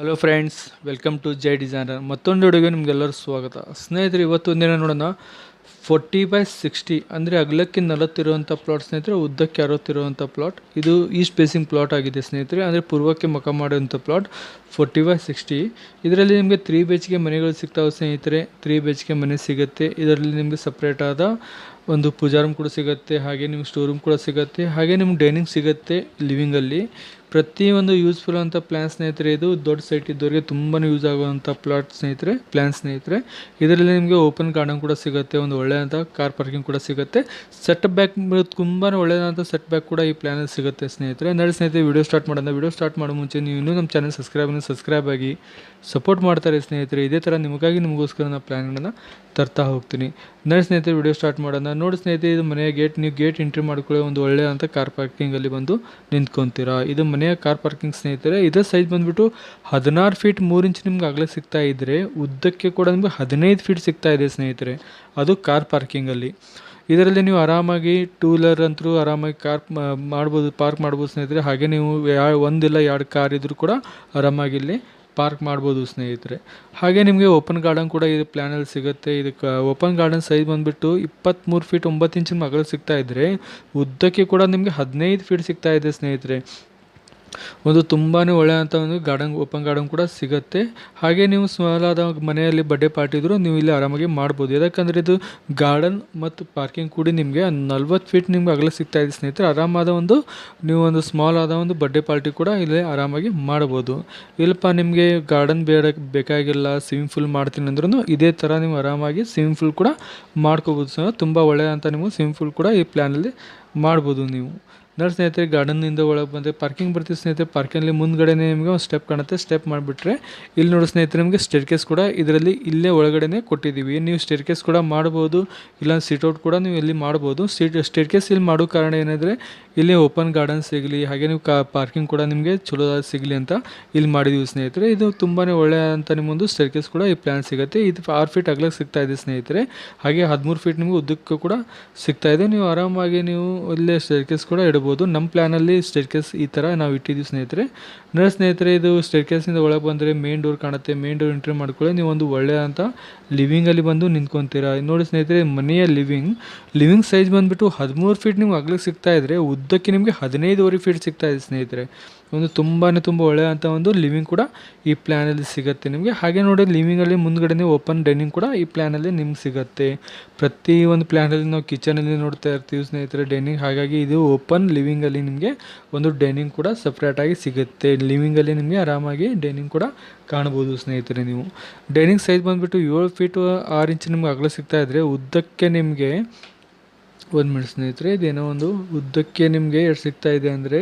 Hello friends welcome to Jai designer ಮತ್ತೊಂದು ಹುಡುಗಿ ನಿಮಗೆಲ್ಲರೂ ಸ್ವಾಗತ. ಸ್ನೇಹಿತರೆ, ಇವತ್ತು ಒಂದಿನ ನೋಡೋಣ. ಫೋರ್ಟಿ ಬೈ ಸಿಕ್ಸ್ಟಿ ಅಂದರೆ ಅಗಲಕ್ಕೆ ನಲವತ್ತಿರುವಂಥ ಪ್ಲಾಟ್ ಸ್ನೇಹಿತರೆ, ಉದ್ದಕ್ಕೆ ಅರವತ್ತಿರುವಂಥ ಪ್ಲಾಟ್ ಇದು ಈ ಸ್ಪೇಸಿಂಗ್ ಪ್ಲಾಟ್ ಆಗಿದೆ ಸ್ನೇಹಿತರೆ, ಅಂದರೆ ಪೂರ್ವಕ್ಕೆ ಮುಖ ಮಾಡುವಂಥ ಪ್ಲಾಟ್ ಫೋರ್ಟಿ ಬೈ ಸಿಕ್ಸ್ಟಿ ಇದರಲ್ಲಿ ನಿಮಗೆ ತ್ರೀ ಬಿ ಮನೆಗಳು ಸಿಗ್ತಾವೆ ಸ್ನೇಹಿತರೆ. ತ್ರೀ ಬಿ ಮನೆ ಸಿಗುತ್ತೆ. ಇದರಲ್ಲಿ ನಿಮಗೆ ಸಪ್ರೇಟ್ ಆದ ಒಂದು ಪೂಜಾ ರೂಮ್ ಕೂಡ ಸಿಗುತ್ತೆ, ಹಾಗೆ ನಿಮ್ಗೆ ಸ್ಟೋರ್ ರೂಮ್ ಕೂಡ ಸಿಗುತ್ತೆ, ಹಾಗೆ ನಿಮ್ಗೆ ಡೈನಿಂಗ್ ಸಿಗುತ್ತೆ ಲಿವಿಂಗಲ್ಲಿ ಪ್ರತಿಯೊಂದು ಯೂಸ್ಫುಲ್ ಅಂತ ಪ್ಲ್ಯಾನ್ ಸ್ನೇಹಿತರೆ, ಇದು ದೊಡ್ಡ ಸೈಟ್ ಇದ್ದವರಿಗೆ ತುಂಬಾ ಯೂಸ್ ಆಗುವಂಥ ಪ್ಲಾಟ್ ಸ್ನೇಹಿತರೆ ಪ್ಲ್ಯಾನ್ ಸ್ನೇಹಿತರೆ. ಇದರಲ್ಲಿ ನಿಮಗೆ ಓಪನ್ ಗಾರ್ಡನ್ ಕೂಡ ಸಿಗುತ್ತೆ, ಒಂದು ಒಳ್ಳೆಯಂಥ ಕಾರ್ ಪಾರ್ಕಿಂಗ್ ಕೂಡ ಸಿಗುತ್ತೆ. ಸೆಟ್ ಬ್ಯಾಕ್ ತುಂಬಾ ಒಳ್ಳೆಯದಂಥ ಸೆಟ್ ಬ್ಯಾಕ್ ಕೂಡ ಈ ಪ್ಲ್ಯಾನಲ್ಲಿ ಸಿಗುತ್ತೆ ಸ್ನೇಹಿತರೆ. ನೋಡಿ ಸ್ನೇಹಿತರೆ ವಿಡಿಯೋ ಸ್ಟಾರ್ಟ್ ಮಾಡೋಣ. ವಿಡಿಯೋ ಸ್ಟಾರ್ಟ್ ಮಾಡೋ ಮುಂಚೆ ನೀವು ಇನ್ನೂ ನಮ್ಮ ಚಾನಲ್ ಸಬ್ಸ್ಕ್ರೈಬ್ ಸಬ್ಸ್ಕ್ರೈಬ್ ಆಗಿ ಸಪೋರ್ಟ್ ಮಾಡ್ತಾರೆ ಸ್ನೇಹಿತರೆ. ಇದೇ ಥರ ನಿಮಗಾಗಿ ನಿಮಗೋಸ್ಕರ ನಾನು ಪ್ಲ್ಯಾನ್ಗಳನ್ನ ತರ್ತಾ ಹೋಗ್ತೀನಿ. ನೋಡಿ ಸ್ನೇಹಿತರೆ ವಿಡಿಯೋ ಸ್ಟಾರ್ಟ್ ಮಾಡೋಣ. ನೋಡಿ ಸ್ನೇಹಿತರೆ, ಇದು ಮನೆಯ ಗೇಟ್ ನೀವು ಗೇಟ್ ಎಂಟ್ರಿ ಮಾಡ್ಕೊಳ್ಳಿ ಒಂದು ಒಳ್ಳೆಯ ಅಂತ ಕಾರ್ ಪಾರ್ಕಿಂಗಲ್ಲಿ ಬಂದು ನಿಂತ್ಕೊತೀರಾ. ಇದು ಮನೆಯ ಕಾರ್ ಪಾರ್ಕಿಂಗ್ ಸ್ನೇಹಿತರೆ ಇದರ ಸೈಜ್ ಬಂದುಬಿಟ್ಟು ಹದಿನಾರು ಫೀಟ್ ಮೂರು ಇಂಚ್ ನಿಮ್ಗೆ ಆಗಲೇ ಸಿಗ್ತಾ ಇದ್ದರೆ ಉದ್ದಕ್ಕೆ ಕೂಡ ನಿಮಗೆ ಹದಿನೈದು ಫೀಟ್ ಸಿಗ್ತಾ ಇದೆ ಸ್ನೇಹಿತರೆ, ಅದು ಕಾರ್ ಪಾರ್ಕಿಂಗಲ್ಲಿ ಇದರಲ್ಲಿ ನೀವು ಆರಾಮಾಗಿ ಟೂ ವೀಲರ್ ಅಂತರೂ ಆರಾಮಾಗಿ ಕಾರ್ ಮಾಡ್ಬೋದು ಪಾರ್ಕ್ ಮಾಡ್ಬೋದು ಸ್ನೇಹಿತರೆ, ಹಾಗೆ ನೀವು ಯಾ, ಒಂದಿಲ್ಲ ಎರಡು ಕಾರ್ ಇದ್ದರೂ ಕೂಡ ಆರಾಮಾಗಿ ಇಲ್ಲಿ ಪಾರ್ಕ್ ಮಾಡ್ಬೋದು ಸ್ನೇಹಿತರೆ. ಹಾಗೆ ನಿಮಗೆ ಓಪನ್ ಗಾರ್ಡನ್ ಕೂಡ ಇದು ಪ್ಲ್ಯಾನಲ್ಲಿ ಸಿಗುತ್ತೆ. ಇದಕ್ಕೆ ಓಪನ್ ಗಾರ್ಡನ್ ಸೈಜ್ ಬಂದುಬಿಟ್ಟು ಇಪ್ಪತ್ತ್ಮೂರು ಫೀಟ್ ಒಂಬತ್ತು ಇಂಚಿನ ಮಗಳು ಸಿಗ್ತಾ ಇದ್ದರೆ ಉದ್ದಕ್ಕೆ ಕೂಡ ನಿಮಗೆ ಹದಿನೈದು ಫೀಟ್ ಸಿಗ್ತಾ ಇದೆ ಸ್ನೇಹಿತರೆ. ಒಂದು ತುಂಬಾ ಒಳ್ಳೆಯಂಥ ಒಂದು ಗಾರ್ಡನ್ ಓಪನ್ ಗಾರ್ಡನ್ ಕೂಡ ಸಿಗುತ್ತೆ. ಹಾಗೆ ನೀವು ಸ್ಮಾಲ್ ಆದ ಮನೆಯಲ್ಲಿ ಬರ್ಡೇ ಪಾರ್ಟಿ ಇದ್ದರೂ ನೀವು ಇಲ್ಲಿ ಆರಾಮಾಗಿ ಮಾಡ್ಬೋದು. ಯಾಕಂದರೆ ಇದು ಗಾರ್ಡನ್ ಮತ್ತು ಪಾರ್ಕಿಂಗ್ ಕೂಡಿ ನಿಮಗೆ ನಲ್ವತ್ತು ಫೀಟ್ ನಿಮ್ಗೆ ಅಗಲ ಸಿಗ್ತಾ ಇದೆ ಸ್ನೇಹಿತರೆ. ಆರಾಮಾದ ಒಂದು, ನೀವು ಒಂದು ಸ್ಮಾಲ್ ಆದ ಒಂದು ಬರ್ಡೇ ಪಾರ್ಟಿ ಕೂಡ ಇಲ್ಲಿ ಆರಾಮಾಗಿ ಮಾಡ್ಬೋದು. ಇಲ್ಲಪ್ಪ, ನಿಮಗೆ ಗಾರ್ಡನ್ ಬೇಡ, ಬೇಕಾಗಿಲ್ಲ ಸ್ವಿಮ್ಮಿಂಗ್ ಫೂಲ್ ಮಾಡ್ತೀನಿ ಅಂದ್ರೂ ಇದೇ ಥರ ನೀವು ಆರಾಮಾಗಿ ಸ್ವಿಮ್ಮಿಂಗ್ ಫೂಲ್ ಕೂಡ ಮಾಡ್ಕೋಬೋದು. ಸಹ ತುಂಬ ಒಳ್ಳೆಯಂಥ ನೀವು ಸ್ವಿಮ್ಮಿಂಗ್ ಫೂಲ್ ಕೂಡ ಈ ಪ್ಲ್ಯಾನಲ್ಲಿ ಮಾಡ್ಬೋದು ನೀವು. ನೋಡಿ ಸ್ನೇಹಿತರೆ ಗಾರ್ಡನ್ನಿಂದ ಒಳಗೆ ಬಂದರೆ ಪಾರ್ಕಿಂಗ್ ಬರ್ತೀವಿ ಸ್ನೇಹಿತರೆ. ಪಾರ್ಕಿಂಗಲ್ಲಿ ಮುಂದ್ಗಡೆನೇ ನಿಮಗೆ ಒಂದು ಸ್ಟೆಪ್ ಕಾಣುತ್ತೆ. ಸ್ಟೆಪ್ ಮಾಡಿಬಿಟ್ರೆ ಇಲ್ಲಿ ನೋಡಿ ಸ್ನೇಹಿತರೆ, ನಿಮಗೆ ಸ್ಟೇರ್ಕೇಸ್ ಕೂಡ ಇದರಲ್ಲಿ ಇಲ್ಲೇ ಒಳಗಡೆನೇ ಕೊಟ್ಟಿದ್ದೀವಿ. ನೀವು ಸ್ಟೇರ್ಕೇಸ್ ಕೂಡ ಮಾಡ್ಬೋದು, ಇಲ್ಲ ಸಿಟ್ಔಟ್ ಕೂಡ ನೀವು ಇಲ್ಲಿ ಮಾಡ್ಬೋದು. ಸೀಟ್ ಸ್ಟೇರ್ಕೇಸ್ ಇಲ್ಲಿ ಮಾಡೋ ಕಾರಣ ಏನಂದರೆ ಇಲ್ಲಿ ಓಪನ್ ಗಾರ್ಡನ್ ಸಿಗಲಿ, ಹಾಗೆ ನೀವು ಕಾ ಪಾರ್ಕಿಂಗ್ ಕೂಡ ನಿಮಗೆ ಚಲೋ ಸಿಗಲಿ ಅಂತ ಇಲ್ಲಿ ಮಾಡಿದ್ದೀವಿ ಸ್ನೇಹಿತರೆ. ಇದು ತುಂಬಾ ಒಳ್ಳೆಯ ಅಂತ ನಿಮ್ಮೊಂದು ಸ್ಟೇರ್ಕೇಸ್ ಕೂಡ ಈ ಪ್ಲ್ಯಾನ್ ಸಿಗುತ್ತೆ. ಇದು ಆರು ಫೀಟ್ ಅಗಲಕ್ಕೆ ಸಿಗ್ತಾ ಇದೆ ಸ್ನೇಹಿತರೆ. ಹಾಗೆ ಹದಿಮೂರು ಫೀಟ್ ನಿಮಗೆ ಉದ್ದಕ್ಕೂ ಕೂಡ ಸಿಗ್ತಾ ಇದೆ. ನೀವು ಆರಾಮಾಗಿ ನೀವು ಇಲ್ಲೇ ಸ್ಟೇರ್ಕೇಸ್ ಕೂಡ ಇಡ್ಬೋದು. ನಮ್ಮ ಪ್ಲ್ಯಾನಲ್ಲಿ ಸ್ಟೇರ್ಕೇಸ್ ಈ ಥರ ನಾವು ಇಟ್ಟಿದ್ದೀವಿ ಸ್ನೇಹಿತರೆ. ನೋಡಿ ಸ್ನೇಹಿತರೆ, ಇದು ಸ್ಟೇರ್ಕೇಸಿಂದ ಒಳಗೆ ಬಂದರೆ ಮೇನ್ ಡೋರ್ ಕಾಣುತ್ತೆ. ಮೇನ್ ಡೋರ್ ಎಂಟ್ರಿ ಮಾಡ್ಕೊಳ್ಳಿ. ನೀವು ಒಂದು ಒಳ್ಳೆಯ ಅಂತ ಲಿವಿಂಗಲ್ಲಿ ಬಂದು ನಿಂತ್ಕೊತೀರಾ. ನೋಡಿ ಸ್ನೇಹಿತರೆ, ಮನೆಯ ಲಿವಿಂಗ್ ಲಿವಿಂಗ್ ಸೈಜ್ ಬಂದುಬಿಟ್ಟು ಹದಿಮೂರು ಫೀಟ್ ನಿಮ್ಗೆ ಅಗಲಕ್ಕೆ ಸಿಗ್ತಾ ಇದ್ದರೆ ಉದ್ದಕ್ಕೆ ನಿಮಗೆ ಹದಿನೈದುವರೆ ಫೀಟ್ ಸಿಗ್ತಾ ಇದೆ ಸ್ನೇಹಿತರೆ. ಒಂದು ತುಂಬಾ ತುಂಬ ಒಳ್ಳೆಯ ಅಂತ ಒಂದು ಲಿವಿಂಗ್ ಕೂಡ ಈ ಪ್ಲ್ಯಾನಲ್ಲಿ ಸಿಗುತ್ತೆ ನಿಮಗೆ. ಹಾಗೆ ನೋಡಿ ಲಿವಿಂಗಲ್ಲಿ ಮುಂದ್ಗಡೆ ಓಪನ್ ಡೈನಿಂಗ್ ಕೂಡ ಈ ಪ್ಲ್ಯಾನಲ್ಲಿ ನಿಮ್ಗೆ ಸಿಗುತ್ತೆ. ಪ್ರತಿ ಒಂದು ಪ್ಲ್ಯಾನಲ್ಲಿ ನಾವು ಕಿಚನಲ್ಲಿ ನೋಡ್ತಾ ಇರ್ತೀವಿ ಸ್ನೇಹಿತರೆ ಡೈನಿಂಗ್ ಹಾಗಾಗಿ ಇದು ಓಪನ್ ಲಿವಿಂಗಲ್ಲಿ ನಿಮಗೆ ಒಂದು ಡೈನಿಂಗ್ ಕೂಡ ಸಪ್ರೇಟಾಗಿ ಸಿಗುತ್ತೆ. ಲಿವಿಂಗಲ್ಲಿ ನಿಮಗೆ ಆರಾಮಾಗಿ ಡೈನಿಂಗ್ ಕೂಡ ಕಾಣ್ಬೋದು ಸ್ನೇಹಿತರೆ ನೀವು. ಡೈನಿಂಗ್ ಸೈಜ್ ಬಂದುಬಿಟ್ಟು ಏಳು ಫೀಟು ಆರು ಇಂಚ್ ನಿಮ್ಗೆ ಅಗಲ ಸಿಗ್ತಾ ಇದ್ದರೆ ಉದ್ದಕ್ಕೆ ನಿಮಗೆ ಒಂದು ಮಿನಿಟ್ ಸ್ನೇಹಿತರೆ, ಇದೇನೋ ಒಂದು ಉದ್ದಕ್ಕೆ ನಿಮಗೆ ಎಷ್ಟು ಸಿಗ್ತಾ ಇದೆ ಅಂದರೆ,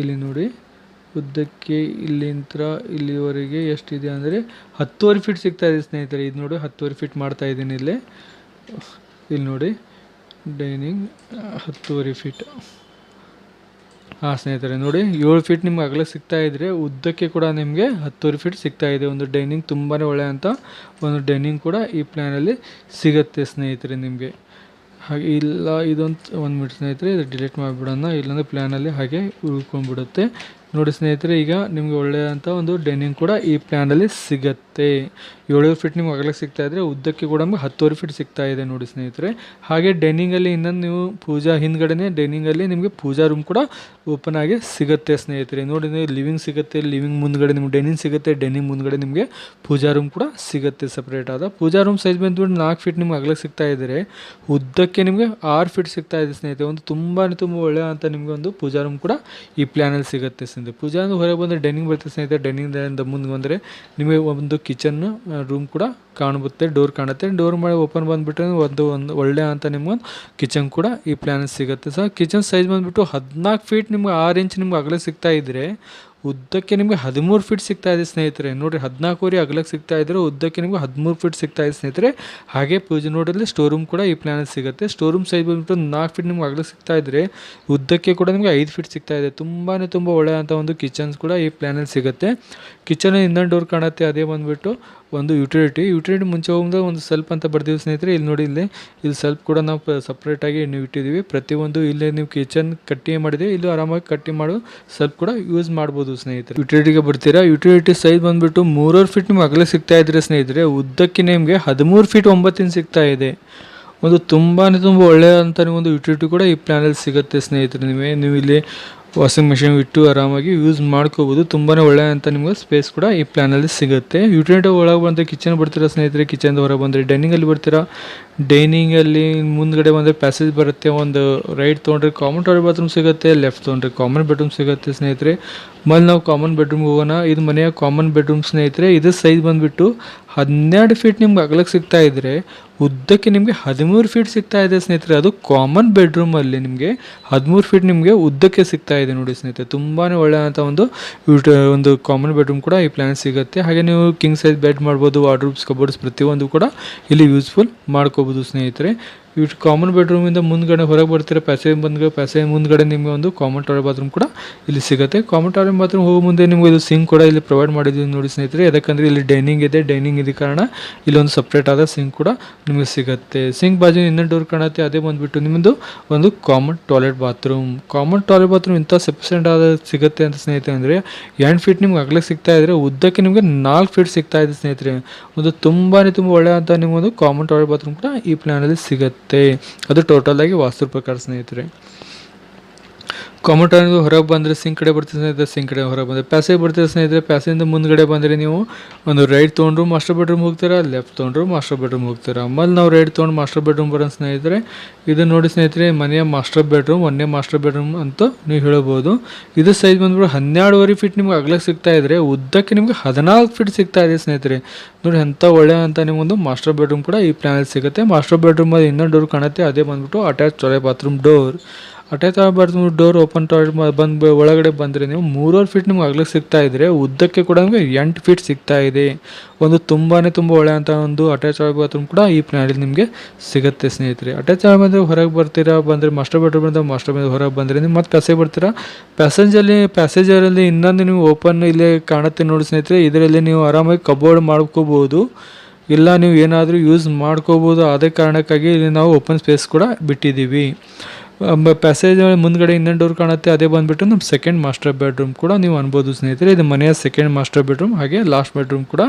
ಇಲ್ಲಿ ನೋಡಿ. ಉದ್ದಕ್ಕೆ ಇಲ್ಲಿಂದ ಇಲ್ಲಿವರೆಗೆ ಎಷ್ಟಿದೆ ಅಂದರೆ, ಹತ್ತುವರೆ ಫೀಟ್ ಸಿಗ್ತಾ ಇದೆ ಸ್ನೇಹಿತರೆ. ಇದು ನೋಡಿ, ಹತ್ತುವರೆ ಫೀಟ್ ಮಾಡ್ತಾ ಇದ್ದೀನಿ ಇಲ್ಲಿ. ಇಲ್ಲಿ ನೋಡಿ ಡೈನಿಂಗ್ ಹತ್ತುವರೆ ಫೀಟ್ ಹಾಂ ಸ್ನೇಹಿತರೆ, ನೋಡಿ, ಏಳು ಫೀಟ್ ನಿಮ್ಗೆ ಅಗಲ ಸಿಗ್ತಾ ಇದ್ದರೆ ಉದ್ದಕ್ಕೆ ಕೂಡ ನಿಮಗೆ ಹತ್ತುವರೆ ಫೀಟ್ ಸಿಗ್ತಾ ಇದೆ. ಒಂದು ಡೈನಿಂಗ್ ತುಂಬಾ ಒಳ್ಳೆ ಅಂತ ಒಂದು ಡೈನಿಂಗ್ ಕೂಡ ಈ ಪ್ಲ್ಯಾನಲ್ಲಿ ಸಿಗುತ್ತೆ ಸ್ನೇಹಿತರೆ ನಿಮಗೆ. ಹಾಗೆ ಇಲ್ಲ ಇದೊಂದು ಒಂದು ಮಿನಿಟ್ ಸ್ನೇಹಿತರೆ ಇದು ಡಿಲೀಟ್ ಮಾಡಿಬಿಡೋಣ. ಇಲ್ಲಾಂದರೆ ಪ್ಲ್ಯಾನಲ್ಲಿ ಹಾಗೆ ಉಳ್ಕೊಂಡ್ಬಿಡುತ್ತೆ ನೋಡಿ ಸ್ನೇಹಿತರೆ, ಈಗ ನಿಮಗೆ ಒಳ್ಳೆಯಂಥ ಒಂದು ಡೈನಿಂಗ್ ಕೂಡ ಈ ಪ್ಲ್ಯಾನಲ್ಲಿ ಸಿಗುತ್ತೆ. ಏಳು ಫೀಟ್ ನಿಮ್ಗೆ ಅಗಲಕ್ಕೆ ಸಿಗ್ತಾ ಇದ್ದರೆ ಉದ್ದಕ್ಕೆ ಕೂಡ ನಮಗೆ ಹತ್ತುವರೆ ಫೀಟ್ ಸಿಗ್ತಾ ಇದೆ ನೋಡಿ ಸ್ನೇಹಿತರೆ. ಹಾಗೆ ಡೈನಿಂಗಲ್ಲಿ ಇನ್ನೊಂದು ನೀವು ಪೂಜಾ ಹಿಂದ್ಗಡೆನೇ ಡೈನಿಂಗಲ್ಲಿ ನಿಮಗೆ ಪೂಜಾ ರೂಮ್ ಕೂಡ ಓಪನ್ ಆಗಿ ಸಿಗುತ್ತೆ ಸ್ನೇಹಿತರೆ. ನೋಡಿ ಲಿವಿಂಗ್ ಸಿಗುತ್ತೆ ಲಿವಿಂಗ್ ಮುಂದ್ಗಡೆ ನಿಮ್ಗೆ ಡೈನಿಂಗ್ ಸಿಗುತ್ತೆ ಡೈನಿಂಗ್ ಮುಂದ್ಗಡೆ ನಿಮಗೆ ಪೂಜಾ ರೂಮ್ ಕೂಡ ಸಿಗುತ್ತೆ ಸಪ್ರೇಟ್ ಆದ. ಪೂಜಾ ರೂಮ್ ಸೈಜ್ ಬಂದ್ಬಿಟ್ಟು ನಾಲ್ಕು ಫೀಟ್ ನಿಮ್ಗೆ ಅಗಲಕ್ಕೆ ಸಿಗ್ತಾ ಇದ್ದರೆ ಉದ್ದಕ್ಕೆ ನಿಮಗೆ ಆರು ಫೀಟ್ ಸಿಗ್ತಾ ಇದೆ ಸ್ನೇಹಿತರೆ. ಒಂದು ತುಂಬಾ ತುಂಬ ಒಳ್ಳೆಯ ಅಂತ ನಿಮಗೆ ಒಂದು ಪೂಜಾ ರೂಮ್ ಕೂಡ ಈ ಪ್ಲ್ಯಾನಲ್ಲಿ ಸಿಗುತ್ತೆ ಸ್ನೇಹಿತರೆ. ಪೂಜಾ ಅಂದ್ರೆ ಹೊರಗೆ ಬಂದರೆ ಡೈನಿಂಗ್ ಬರ್ತದೆ ಸ್ನೇಹಿತರೆ. ಡೈನಿಂಗ್ ಮುಂದೆ ಬಂದರೆ ನಿಮಗೆ ಒಂದು ಕಿಚನ್ ರೂಮ್ ಕೂಡ ಕಾಣುತ್ತೆ ಡೋರ್ ಕಾಣುತ್ತೆ. ಡೋರ್ ಮಾಡಿ ಓಪನ್ ಬಂದುಬಿಟ್ರೆ ಒಂದು ಒಂದು ಒಳ್ಳೆಯ ಅಂತ ನಿಮ್ಗೊಂದು ಕಿಚನ್ ಕೂಡ ಈ ಪ್ಲ್ಯಾನ್ ಸಿಗುತ್ತೆ. ಸರ್ ಕಿಚನ್ ಸೈಜ್ ಬಂದುಬಿಟ್ಟು ಹದಿನಾಲ್ಕು ಫೀಟ್ ನಿಮ್ಗೆ ಆರು ಇಂಚ್ ನಿಮ್ಗೆ ಆಗಲೇ ಸಿಗ್ತಾ ಇದ್ದರೆ ಉದ್ದಕ್ಕೆ ನಿಮಗೆ ಹದಿಮೂರು ಫೀಟ್ ಸಿಗ್ತಾ ಇದೆ ಸ್ನೇಹಿತರೆ. ನೋಡಿರಿ ಹದಿನಾಲ್ಕೂವರೆ ಅಗಲಕ್ಕೆ ಸಿಗ್ತಾ ಇದ್ದರೆ ಉದ್ದಕ್ಕೆ ನಿಮಗೆ ಹದಿಮೂರು ಫೀಟ್ ಸಿಗ್ತಾ ಇದೆ ಸ್ನೇಹಿತರೆ. ಹಾಗೆ ಪೂಜೆ ನೋಡಿದ್ರೆ ಸ್ಟೋರ್ ರೂಮ್ ಕೂಡ ಈ ಪ್ಲಾನಲ್ಲಿ ಸಿಗುತ್ತೆ. ಸ್ಟೋರ್ ರೂಮ್ ಸೈಜ್ ಬಂದ್ಬಿಟ್ಟು ನಾಲ್ಕು ಫೀಟ್ ನಿಮ್ಗೆ ಅಗಲಕ್ಕೆ ಸಿಗ್ತಾ ಇದ್ದರೆ ಉದ್ದಕ್ಕೆ ಕೂಡ ನಿಮಗೆ ಐದು ಫೀಟ್ ಸಿಗ್ತಾ ಇದೆ. ತುಂಬಾ ತುಂಬ ಒಳ್ಳೆಯಂಥ ಒಂದು ಕಿಚನ್ಸ್ ಕೂಡ ಈ ಪ್ಲ್ಯಾನಲ್ಲಿ ಸಿಗುತ್ತೆ. ಕಿಚನ್ ಇನ್ನೊಂದು ಡೋರ್ ಕಾಣುತ್ತೆ, ಅದೇ ಬಂದುಬಿಟ್ಟು ಒಂದು ಯುಟಿಲಿಟಿ ಯುಟಿಲಿಟಿ ಮುಂಚೆ ಹೋಗಿದ್ರೆ ಒಂದು ಸ್ವಲ್ಪ ಅಂತ ಬರ್ತೀವಿ ಸ್ನೇಹಿತರೆ. ಇಲ್ಲಿ ನೋಡಿ ಇಲ್ಲಿ ಇಲ್ಲಿ ಸ್ವಲ್ಪ ಕೂಡ ನಾವು ಸಪ್ರೇಟಾಗಿ ನೀವು ಇಟ್ಟಿದ್ದೀವಿ. ಪ್ರತಿಯೊಂದು ಇಲ್ಲೇ ನೀವು ಕಿಚನ್ ಕಟ್ಟಿ ಮಾಡಿದ್ರೆ ಇಲ್ಲಿ ಆರಾಮಾಗಿ ಕಟ್ಟಿ ಮಾಡೋ ಸ್ವಲ್ಪ ಕೂಡ ಯೂಸ್ ಮಾಡ್ಬೋದು ಸ್ನೇಹಿತರೆ. ಯುಟಿಲಿಟಿಗೆ ಬರ್ತೀರಾ? ಯುಟಿಲಿಟಿ ಸೈಜ್ ಬಂದ್ಬಿಟ್ಟು ಮೂರುವರೆ ಫೀಟ್ ನಿಮ್ಗೆ ಅಗಲೇ ಸಿಗ್ತಾ ಇದ್ರೆ ಸ್ನೇಹಿತರೆ, ಉದ್ದಕ್ಕೆ ನಿಮಗೆ ಹದಿಮೂರು ಫೀಟ್ ಒಂಬತ್ತಿನ ಸಿಗ್ತಾ ಇದೆ. ಒಂದು ತುಂಬಾ ತುಂಬ ಒಳ್ಳೆಯದಂಥ ಒಂದು ಯುಟಿಲಿಟಿ ಕೂಡ ಈ ಪ್ಲ್ಯಾನಲ್ಲಿ ಸಿಗುತ್ತೆ ಸ್ನೇಹಿತರೆ. ನಿಮಗೆ ನೀವು ಇಲ್ಲಿ ವಾಷಿಂಗ್ ಮಿಷಿನ್ ಇಟ್ಟು ಆರಾಮಾಗಿ ಯೂಸ್ ಮಾಡ್ಕೋಬೋದು. ತುಂಬಾ ಒಳ್ಳೆ ಅಂತ ನಿಮಗೆ ಸ್ಪೇಸ್ ಕೂಡ ಈ ಪ್ಲ್ಯಾನಲ್ಲಿ ಸಿಗುತ್ತೆ. ಯುಟಿಲಿಟಿ ಒಳಗೆ ಬಂದರೆ ಕಿಚನ್ ಬರ್ತೀರಾ ಸ್ನೇಹಿತರೆ? ಕಿಚನ್ ಹೊರಗೆ ಬಂದರೆ ಡೈನಿಂಗಲ್ಲಿ ಬರ್ತೀರಾ? ಡೈನಿಂಗಲ್ಲಿ ಮುಂದ್ಗಡೆ ಒಂದು ಪ್ಯಾಸೇಜ್ ಬರುತ್ತೆ. ಒಂದು ರೈಟ್ ತೊಗೊಂಡ್ರೆ ಕಾಮನ್ ಟಾಯ್ಲೆಟ್ ಬಾತ್ರೂಮ್ ಸಿಗುತ್ತೆ ಲೆಫ್ಟ್ ತೊಗೊಂಡ್ರೆ ಕಾಮನ್ ಬೆಡ್ರೂಮ್ ಸಿಗುತ್ತೆ ಸ್ನೇಹಿತರೆ. ಮೊದಲು ನಾವು ಕಾಮನ್ ಬೆಡ್ರೂಮ್ ಹೋಗೋಣ. ಇದು ಮನೆಯ ಕಾಮನ್ ಬೆಡ್ರೂಮ್ ಸ್ನೇಹಿತರೆ. ಇದು ಸೈಜ್ ಬಂದುಬಿಟ್ಟು ಹನ್ನೆರಡು ಫೀಟ್ ನಿಮ್ಗೆ ಅಗಲಕ್ಕೆ ಸಿಗ್ತಾ ಇದ್ರೆ, ಉದ್ದಕ್ಕೆ ನಿಮಗೆ ಹದಿಮೂರು ಫೀಟ್ ಸಿಗ್ತಾ ಇದೆ ಸ್ನೇಹಿತರೆ. ಅದು ಕಾಮನ್ ಬೆಡ್ರೂಮಲ್ಲಿ ನಿಮಗೆ ಹದಿಮೂರು ಫೀಟ್ ನಿಮಗೆ ಉದ್ದಕ್ಕೆ ಸಿಗ್ತಾ ಇದೆ ನೋಡಿ ಸ್ನೇಹಿತರೆ. ತುಂಬಾ ಒಳ್ಳೆಯಂಥ ಒಂದು ಒಂದು ಕಾಮನ್ ಬೆಡ್ರೂಮ್ ಕೂಡ ಈ ಪ್ಲಾನ್ ಸಿಗುತ್ತೆ. ಹಾಗೆ ನೀವು ಕಿಂಗ್ ಸೈಜ್ ಬೆಡ್ ಮಾಡ್ಬೋದು ವಾರ್ಡ್ರೂಬ್ಸ್ ಕಬೋರ್ಡ್ಸ್ ಪ್ರತಿಯೊಂದು ಕೂಡ ಇಲ್ಲಿ ಯೂಸ್ಫುಲ್ ಮಾಡ್ಕೋಬೋದು. ಸ್ನೇಹಿತರೆ. ಇಷ್ಟು ಕಾಮನ್ ಬೆಡ್ರೂಮಿಂದ ಮುಂದ್ಗಡೆ ಹೊರಗೆ ಬರ್ತೀರ ಪ್ಯಾಸೇಜ್ ಬಂದ ಪ್ಯಾಸೇಜ್ ಮುಂದ್ಗಡೆ ನಿಮಗೆ ಒಂದು ಕಾಮನ್ ಟಾಯ್ಲೆಟ್ ಬಾತ್ರೂಮ್ ಕೂಡ ಇಲ್ಲಿ ಸಿಗುತ್ತೆ. ಕಾಮನ್ ಟಾಯ್ಲೆಟ್ ಬಾತ್ರೂಮ್ ಹೋಗೋ ಮುಂದೆ ನಿಮಗೆ ಇದು ಸಿಂಕ್ ಕೂಡ ಇಲ್ಲಿ ಪ್ರೊವೈಡ್ ಮಾಡಿದ್ದೀವಿ ನೋಡಿ ಸ್ನೇಹಿತರೆ. ಯಾಕಂದರೆ ಇಲ್ಲಿ ಡೈನಿಂಗ್ ಇದೆ ಡೈನಿಂಗ್ ಇದೆ ಕಾರಣ ಇಲ್ಲೊಂದು ಸಪ್ರೇಟ್ ಆದ ಸಿಂಕ್ ಕೂಡ ನಿಮಗೆ ಸಿಗುತ್ತೆ. ಸಿಂಕ್ ಬಾಜು ಇನ್ನೊಂದು ಡೋರ್ ಕಾಣುತ್ತೆ, ಅದೇ ಬಂದುಬಿಟ್ಟು ನಿಮ್ಮದು ಒಂದು common toilet bathroom common toilet bathroom ಇಂಥ ಸಫಿಷಿಯೆಂಟ್ ಆದ ಸಿಗುತ್ತೆ ಅಂತ ಸ್ನೇಹಿತರೆ ಅಂದರೆ ಎಂಟು ಫೀಟ್ ನಿಮ್ಗೆ ಅಗಲಕ್ಕೆ ಸಿಗ್ತಾ ಇದ್ದರೆ ಉದ್ದಕ್ಕೆ ನಿಮಗೆ ನಾಲ್ಕು ಫೀಟ್ ಸಿಗ್ತಾ ಇದೆ ಸ್ನೇಹಿತರೆ. ಒಂದು ತುಂಬಾ ತುಂಬ ಒಳ್ಳೆಯ ಅಂತ ನಿಮ್ಮೊಂದು ಕಾಮನ್ ಟಾಯ್ಲೆಟ್ ಬಾತ್ರೂಮ್ ಕೂಡ ಈ ಪ್ಲ್ಯಾನಲ್ಲಿ ಸಿಗುತ್ತೆ. ಅದು ಟೋಟಲ್ ಆಗಿ ವಾಸ್ತು ಪ್ರಕಾರ ಸ್ನೇಹಿತರೆ ಟಾಯ್ಲೆಟ್ ಹೊರಗೆ ಬಂದರೆ ಸಿಂಕ್ ಕಡೆ ಬರ್ತೀವಿ ಸ್ನೇಹಿತರೆ ಸಿಂಕ್ ಕಡೆ ಹೊರಗೆ ಬಂದರೆ. ಪ್ಯಾಸೇಜ್ ಬರ್ತೀವಿ ಸ್ನೇಹಿತರೆ ಪ್ಯಾಸೇಜಿಂದ ಮುಂದ್ಗಡೆ ಬಂದರೆ ನೀವು ಒಂದು ರೈಟ್ ತೊಗೊಂಡ್ರು ಮಾಸ್ಟರ್ ಬೆಡ್ರೂಮ್ ಹೋಗ್ತೀರಾ ಲೆಫ್ಟ್ ತೊಗೊಂಡ್ರು ಮಾಸ್ಟರ್ ಬೆಡ್ರೂಮ್ ಹೋಗ್ತೀರಾ. ಆಮೇಲೆ ನಾವು ರೈಟ್ ತೊಗೊಂಡು ಮಾಸ್ಟರ್ ಬೆಡ್ರೂಮ್ ಬರೋ ಸ್ನೇಹಿತರೆ. ಇದು ನೋಡಿ ಸ್ನೇಹಿತರೆ, ಮನೆಯ ಮಾಸ್ಟರ್ ಬೆಡ್ರೂಮ್ ಒಂದೇ ಮಾಸ್ಟರ್ ಬೆಡ್ರೂಮ್ ಅಂತ ನೀವು ಹೇಳ್ಬೋದು. ಇದು ಸೈಜ್ ಬಂದ್ಬಿಟ್ಟು ಹನ್ನೆರಡುವರೆ ಫೀಟ್ ನಿಮ್ಗೆ ಅಗಲಕ್ಕೆ ಸಿಗ್ತಾ ಇದ್ರೆ, ಉದ್ದಕ್ಕೆ ನಿಮ್ಗೆ ಹದಿನಾಲ್ಕು ಫೀಟ್ ಸಿಗ್ತಾ ಇದೆ ಸ್ನೇಹಿತರೆ. ನೋಡಿ ಎಂಥ ಒಳ್ಳೆ ಅಂತ ನಿಮಗೊಂದು ಮಾಸ್ಟರ್ ಬೆಡ್ರೂಮ್ ಕೂಡ ಈ ಪ್ಲಾನಲ್ಲಿ ಸಿಗುತ್ತೆ. ಮಾಸ್ಟರ್ ಬೆಡ್ರೂಮಲ್ಲಿ ಇನ್ನೊಂದು ಡೋರ್ ಕಾಣುತ್ತೆ, ಅದೇ ಬಂದ್ಬಿಟ್ಟು ಅಟ್ಯಾಚ್ ಚೊಲೆ ಬಾತ್ರೂಮ್ ಡೋರ್ ಅಟ್ಯಾಚ್ ನೀವು ಡೋರ್ ಓಪನ್ ಬಂದು ಒಳಗಡೆ ಬಂದರೆ ನೀವು ಮೂರುವರೆ ಫೀಟ್ ನಿಮ್ಗೆ ಅಗಲಕ್ಕೆ ಸಿಗ್ತಾ ಇದ್ರೆ ಉದ್ದಕ್ಕೆ ಕೂಡ ನಿಮಗೆ ಎಂಟು ಫೀಟ್ ಸಿಗ್ತಾ ಇದೆ. ಒಂದು ತುಂಬಾ ತುಂಬ ಒಳ್ಳೆ ಅಂತ ಒಂದು ಅಟ್ಯಾಚ್ ಬಾತ್ರೂಮ್ ಕೂಡ ಈ ಪ್ಲಾನಲ್ಲಿ ನಿಮಗೆ ಸಿಗುತ್ತೆ ಸ್ನೇಹಿತರೆ. ಅಟ್ಯಾಚ್ ಬಂದರೆ ಹೊರಗೆ ಬರ್ತೀರಾ, ಬಂದರೆ ಮಾಸ್ಟರ್ ಬೆಡ್ರೂಮ್ ಬಂದ ಮಾಸ್ಟರ್ ಬೆಡ್ ಹೊರಗೆ ಬಂದರೆ ನೀವು ಮತ್ತೆ ಕಸೆ ಬರ್ತೀರಾ ಪ್ಯಾಸೆಂಜಲ್ಲಿ ಪ್ಯಾಸೆಂಜರಲ್ಲಿ ಇನ್ನೊಂದು ನೀವು ಓಪನ್ ಇಲ್ಲೇ ಕಾಣುತ್ತೆ ನೋಡಿ ಸ್ನೇಹಿತರೆ. ಇದರಲ್ಲಿ ನೀವು ಆರಾಮಾಗಿ ಕಬೋರ್ಡ್ ಮಾಡ್ಕೋಬೋದು. ಇಲ್ಲ ನೀವು ಏನಾದರೂ ಯೂಸ್ ಮಾಡ್ಕೋಬೋದು. ಅದೇ ಕಾರಣಕ್ಕಾಗಿ ಇಲ್ಲಿ ನಾವು ಓಪನ್ ಸ್ಪೇಸ್ ಕೂಡ ಬಿಟ್ಟಿದ್ದೀವಿ. ಪ್ಯಾಸೇಜ್ ಮುಂದ್ಗಡೆ ಇನ್ನೊಂದು ಡೋರ್ ಕಾಣುತ್ತೆ, ಅದೇ ಬಂದ್ಬಿಟ್ಟು ನಮ್ಮ ಸೆಕೆಂಡ್ ಮಾಸ್ಟರ್ ಬೆಡ್ರೂಮ್ ಕೂಡ ನೀವು ಅನ್ಬೋದು ಸ್ನೇಹಿತರೆ. ಇದು ಮನೆಯ ಸೆಕೆಂಡ್ ಮಾಸ್ಟರ್ ಬೆಡ್ರೂಮ್ ಹಾಗೆ ಲಾಸ್ಟ್ ಬೆಡ್ರೂಮ್ ಕೂಡ.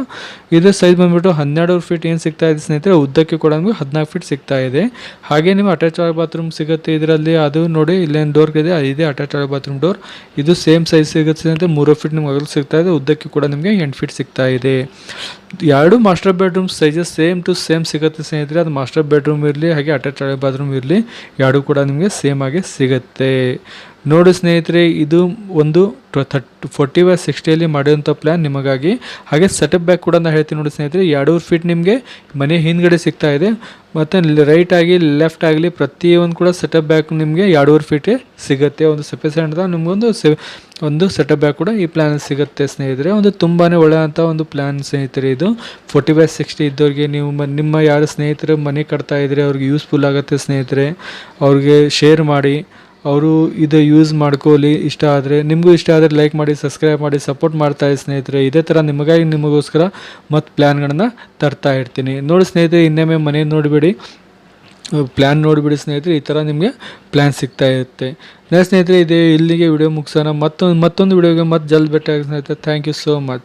ಇದು ಸೈಜ್ ಬಂದ್ಬಿಟ್ಟು ಹನ್ನೆರಡು ಫೀಟ್ ಏನು ಸಿಗ್ತಾ ಇದೆ ಸ್ನೇಹಿತರೆ? ಉದ್ದಕ್ಕೆ ಕೂಡ ನಮಗೆ ಹದಿನಾಲ್ಕು ಫೀಟ್ ಸಿಗ್ತಾ ಇದೆ. ಹಾಗೆ ನೀವು ಅಟ್ಯಾಚ್ ಬಾತ್ರೂಮ್ ಸಿಗುತ್ತೆ ಇದರಲ್ಲಿ. ಅದು ನೋಡಿ ಇಲ್ಲೇನು ಡೋರ್ ಇದೆ ಇದೆ ಅಟ್ಯಾಚ್ ಬಾತ್ರೂಮ್ ಡೋರ್ ಇದು ಸೇಮ್ ಸೈಜ್ ಸಿಗುತ್ತೆ ಸ್ನೇಹಿತರೆ. ಮೂರು ಫೀಟ್ ನಿಮ್ಗೆ ಅಗಲು ಸಿಗ್ತಾ ಇದೆ, ಉದ್ದಕ್ಕೆ ಕೂಡ ನಿಮಗೆ ಎಂಟು ಫೀಟ್ ಸಿಗ್ತಾ ಇದೆ. ಎರಡು master bedroom sizes same to same ಸಿಗುತ್ತೆ ಸ್ನೇಹಿತರೆ. ಅದು ಮಾಸ್ಟರ್ ಬೆಡ್ರೂಮ್ ಇರಲಿ, ಹಾಗೆ ಅಟ್ಯಾಚ್ ಬಾತ್ರೂಮ್ ಇರಲಿ, ಎರಡು ಕೂಡ ನಿಮಗೆ ಸೇಮ್ ಆಗಿ ಸಿಗುತ್ತೆ. ನೋಡಿ ಸ್ನೇಹಿತರೆ ಇದು ಒಂದು ಥರ್ಟ್ ಫೋರ್ಟಿ ಬೈ ಸಿಕ್ಸ್ಟಿಯಲ್ಲಿ ಮಾಡಿರೋಂಥ ಪ್ಲ್ಯಾನ್ ನಿಮಗಾಗಿ. ಹಾಗೆ ಸೆಟಪ್ ಬ್ಯಾಕ್ ಕೂಡ ನಾನು ಹೇಳ್ತೀನಿ ನೋಡಿ ಸ್ನೇಹಿತರೆ ಎರಡೂರು ಫೀಟ್ ನಿಮಗೆ ಮನೆ ಹಿಂದ್ಗಡೆ ಸಿಗ್ತಾ ಇದೆ. ಮತ್ತು ರೈಟ್ ಆಗಿ ಲೆಫ್ಟ್ ಆಗಲಿ ಪ್ರತಿಯೊಂದು ಕೂಡ ಸೆಟಪ್ ಬ್ಯಾಕ್ ನಿಮಗೆ ಎರಡೂವರೆ ಫೀಟೇ ಸಿಗುತ್ತೆ. ಒಂದು ಸಫಿಸೆಂಟ್ ನಿಮಗೊಂದು ಸೆ ಒಂದು ಸೆಟಪ್ ಬ್ಯಾಕ್ ಕೂಡ ಈ ಪ್ಲ್ಯಾನ್ ಸಿಗುತ್ತೆ ಸ್ನೇಹಿತರೆ. ಒಂದು ತುಂಬಾ ಒಳ್ಳೆಯಂಥ ಒಂದು ಪ್ಲ್ಯಾನ್ ಸ್ನೇಹಿತರೆ ಇದು. ಫೋರ್ಟಿ ಬೈ ಸಿಕ್ಸ್ಟಿ ಇದ್ದವ್ರಿಗೆ ನೀವು ನಿಮ್ಮ ಯಾರು ಸ್ನೇಹಿತರು ಮನೆ ಕಟ್ತಾ ಇದ್ದರೆ ಅವ್ರಿಗೆ ಯೂಸ್ಫುಲ್ ಆಗುತ್ತೆ ಸ್ನೇಹಿತರೆ. ಅವ್ರಿಗೆ ಶೇರ್ ಮಾಡಿ ಅವರು ಇದು ಯೂಸ್ ಮಾಡ್ಕೊಳ್ಳಿ, ಇಷ್ಟ ಆದರೆ. ನಿಮಗೂ ಇಷ್ಟ ಆದರೆ ಲೈಕ್ ಮಾಡಿ ಸಬ್ಸ್ಕ್ರೈಬ್ ಮಾಡಿ ಸಪೋರ್ಟ್ ಮಾಡ್ತಾ ಇರಿ ಸ್ನೇಹಿತರೆ. ಇದೇ ಥರ ನಿಮಗಾಗಿ ನಿಮಗೋಸ್ಕರ ಮತ್ತು ಪ್ಲ್ಯಾನ್ಗಳನ್ನು ತರ್ತಾ ಇರ್ತೀನಿ. ನೋಡಿ ಸ್ನೇಹಿತರೆ, ಇನ್ನೊಮ್ಮೆ ಮನೆ ನೋಡಿಬಿಡಿ. ಪ್ಲ್ಯಾನ್ ನೋಡಿಬಿಡಿ ಸ್ನೇಹಿತರೆ, ಈ ಥರ ನಿಮಗೆ ಪ್ಲ್ಯಾನ್ ಸಿಗ್ತಾ ಇರುತ್ತೆ. ಸ್ನೇಹಿತರೆ, ಇದೇ ಇಲ್ಲಿಗೆ ವಿಡಿಯೋ ಮುಗಿಸೋಣ. ಮತ್ತೊಂದು ಮತ್ತೊಂದು ವಿಡಿಯೋಗೆ ಮತ್ತೆ ಜಲ್ದಿ ಭೇಟಿಯಾಗಿ ಸ್ನೇಹಿತರೆ. Thank you so much